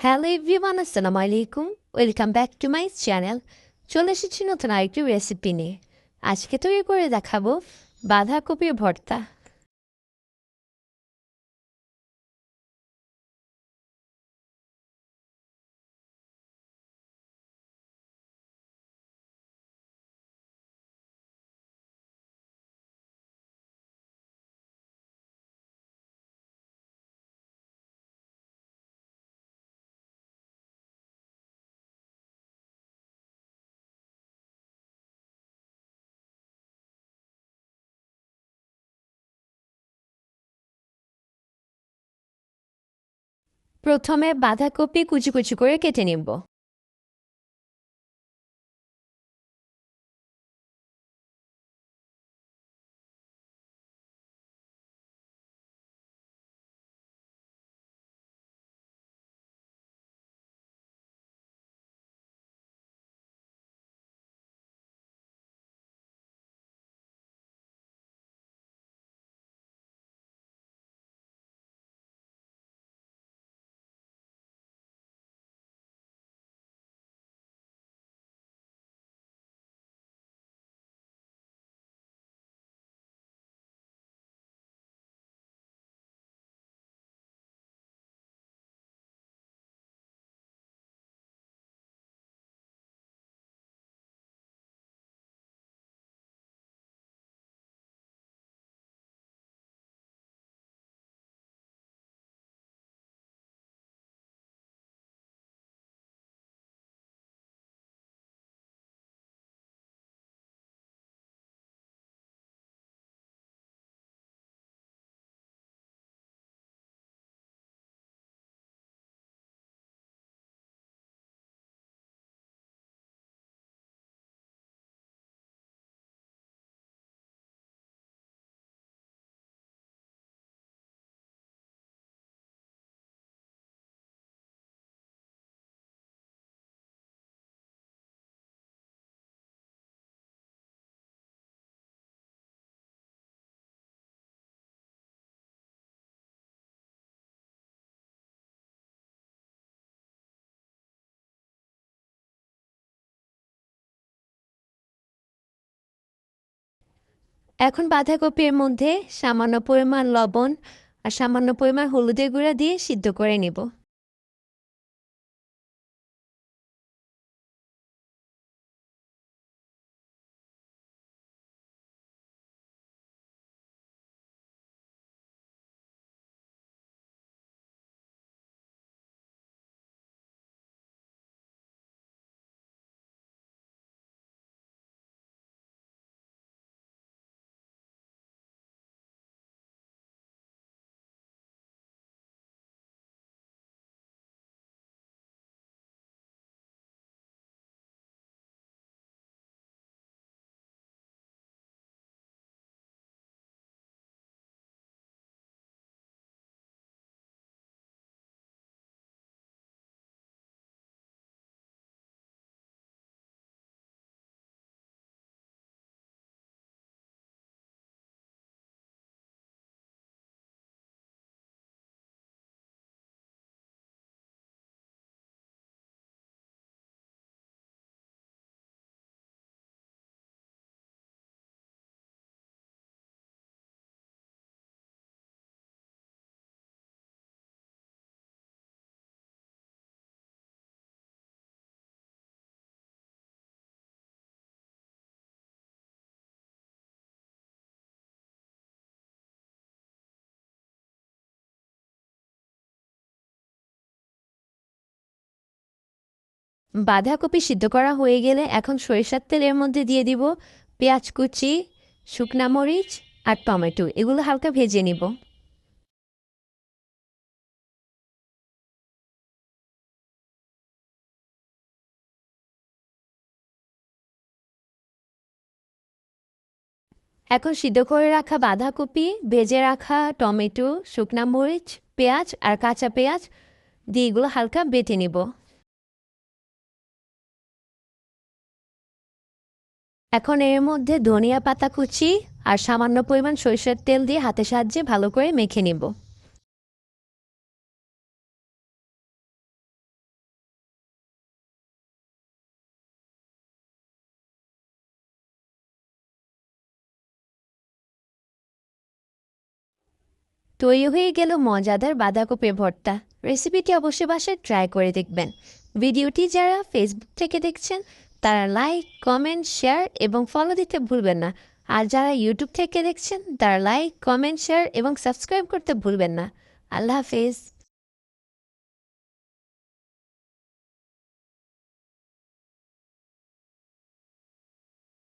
Hello everyone আসসালামু আলাইকুম welcome back to my channel চলে এসেছি নতুন আরেকটি রেসিপি নিয়ে। আজকে তৈরি করে দেখাবো বাঁধাকপির ভর্তা। প্রথমে বাঁধাকপি কুচি কুচি করে কেটে নিব। এখন বাঁধাকপির মধ্যে সামান্য পরিমাণ লবণ আর সামান্য পরিমাণ হলুদের গুঁড়া দিয়ে সিদ্ধ করে নেব। বাঁধাকপি সিদ্ধ করা হয়ে গেলে এখন সরিষার তেলের মধ্যে দিয়ে দিব পেঁয়াজ কুচি, শুকনা মরিচ আর টমেটো। এগুলো হালকা ভেজে নিব। এখন সিদ্ধ করে রাখা বাঁধাকপি, ভেজে রাখা টমেটো, শুকনা মরিচ, পেঁয়াজ আর কাঁচা পেঁয়াজ দিয়ে এগুলো হালকা বেটে নিব। এখন এর মধ্যে ধনিয়া পাতা কুচি আর সামান্য পরিমাণ সরিষার তেল দিয়ে হাতে সাহায্যে ভালো করে মেখে নেব। তৈরি হয়ে গেল মজাদার বাঁধাকপির ভর্তা। রেসিপিটি অবশ্যই বাসায় ট্রাই করে দেখবেন। ভিডিওটি যারা ফেসবুক থেকে দেখছেন তারা লাইক কমেন্ট শেয়ার এবং ফলো দিতে ভুলবেন না। আর যারা ইউটিউব থেকে দেখছেন, তারা লাইক কমেন্ট শেয়ার এবং সাবস্ক্রাইব করতে ভুলবেন না। আল্লাহ হাফেজ।